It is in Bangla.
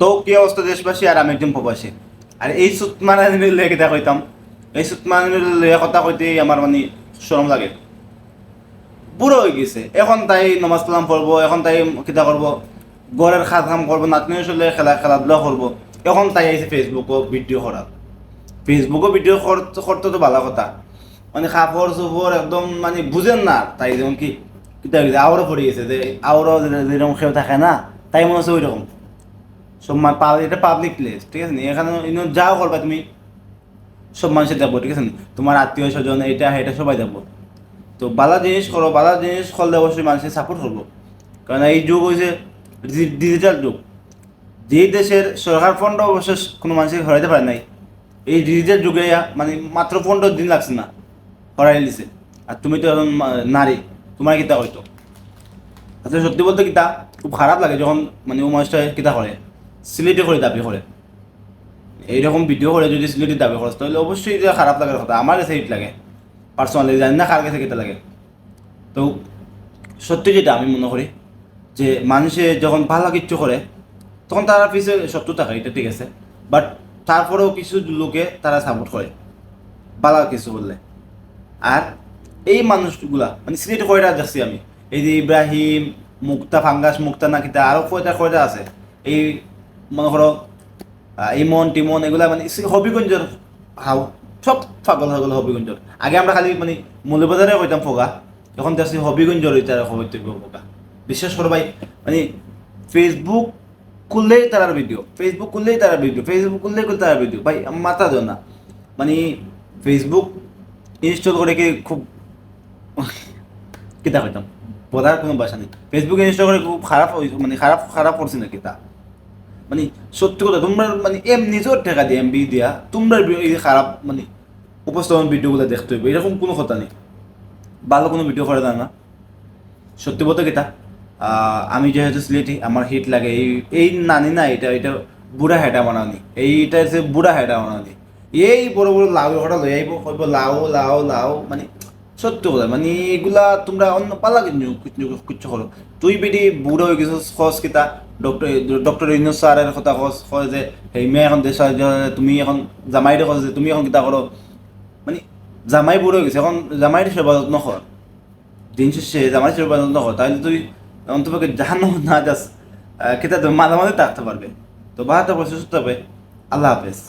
তো কি অবস্থা দেশবাসী আর আমি একজন প্রবাসী আর এই সুতমান লয়ে কিতা কইতাম? এই সুতমান লয়ে কথা কইতে আমার মানে শরম লাগে। বুড়ো হয়ে গেছে। এখন তাই নমাজ কালাম পড়ব এখন তাই কিতা করব ঘরের খাত কাম করব নাতনি চলে খেলা খেলাধুলা করব এখন তাই আইছে ফেসবুকও ভিডিও করা ফেসবুকও ভিডিও করতে তো ভালো কথা। মানে কাপড় চোপড় একদম মানে বুঝেন না তাই যেমন কি, কিতা হয়েছে আওয়ারও পড়ে গেছে যে আওয়ারও যেরকম খেয়ে থাকে না, তাই মনে হচ্ছে ওই পা- এটা পাবলিক প্লেস ঠিক আছে এখানে যাও করবা তুমি, সব মানুষের যাব ঠিক আছে তোমার আত্মীয় স্বজন, এটা এটা সবাই যাব তো বালা জিনিস করো, বালা জিনিস করলে অবশ্যই মানুষের সাপোর্ট করব। কারণ এই যুগ হয়েছে ডিজিটাল যুগ। যেই দেশের সরকার ফন্ড অবশ্য কোনো মানুষকে হরাইতে পারে নাই। এই ডিজিটাল যুগে মানে মাত্র পনেরো দিন লাগছে না হরাই দিছে আর তুমি তো এখন নারী, তোমার কিতা হয়তো আসলে সত্যি বলতে কিতা? খুব খারাপ লাগে যখন মানে ও মানুষটা কিতা করে। সিলেটে করে দাবি করে। এইরকম ভিডিও করে যদি সিলেটে দাবি করে, তাহলে অবশ্যই খারাপ লাগার কথা। আমার কাছে হিট লাগে। পার্সোনালি জানি না কার কাছে কেটে লাগে। তো, সত্যি যেটা আমি মনে করি, যে মানুষে যখন ভালো কিচ্ছু করে, তখন তারা পিছে শত্রু থাকে এটা ঠিক আছে। বাট তারপরেও কিছু লোকে তারা সাপোর্ট করে, ভালো কিছু বললে। আর এই মানুষগুলা মানে সিলেটে কয়টা দেখছি আমি? এই যে ইব্রাহিম, মুক্তা, ফাঙ্গাস, মুক্তা না কিতা আরও কয়টা কয়টা আছে? এই মনে করো ইমন, টিমন, এগুলা মানে হবিগঞ্জের হাও সব পাগল হয়ে গেল হবিগঞ্জের আগে আমরা খালি মানে মৌলবাজারে কইতাম ফোগা, এখন দেখছি হবিগঞ্জের ওইটা হবিত্য ফোগা। বিশেষ করে ভাই মানে ফেসবুক খুললেই তার ভিডিও ফেসবুক খুললেই তার ভিডিও ফেসবুক খুললেই তার ভিডিও ভাই, মাথা দেন না। মানে ফেসবুক ইনস্টল করে কি খুব কিতা কইতাম, বলার কোনো ভাষা নেই। ফেসবুক ইনস্টল করে খুব খারাপ মানে খারাপ খারাপ করছে না কিতা। মানে সত্যি কথা তোমরা মানে এম নিজের টাকা দিয়ে এমবি দিয়া তোমরা এই খারাপ মানে উপস্থাপন ভিডিওগুলো দেখতে হইবে এরকম কোনো কথা নেই ভালো কোনো ভিডিও করে না সত্যি বলতে আহ, আমি যেহেতু সিলেটি আমার হিট লাগে এই এই নানি না এটা এটা বুড়া হেঁটা বানাওনি এইটা হচ্ছে বুড়া হেঁটা বানাওনি এই বড় বড় লাউ কটা লই আইব কইব লাউ লাউ লাউ মানে সত্যি কথা মানে এগুলা তোমরা অন্য পালা কিছু কিছু করো তুই বেটি বুড়ো হয়ে গেছিস খস কিতা ডক্টর ডক্টৰ ইউনুস স্যারের কথা কয় যে মেয়ে এখন দেশ তুমি এখন জামাইৰে খস যে তুমি এখন কিতা করো মানে জামাই বুড়ো গৈছে। এখন জামাইরে সেবা যত্ন কর দিন শেষে জামাই সেবা যত্ন কর তাহলে তুই অন্তপক্ষে জান না যাস কিতা মাঝে মাঝে থাকতে পারবে তো বাহাত্তর বছর সুস্থ হবে আল্লাহ হাফেজ।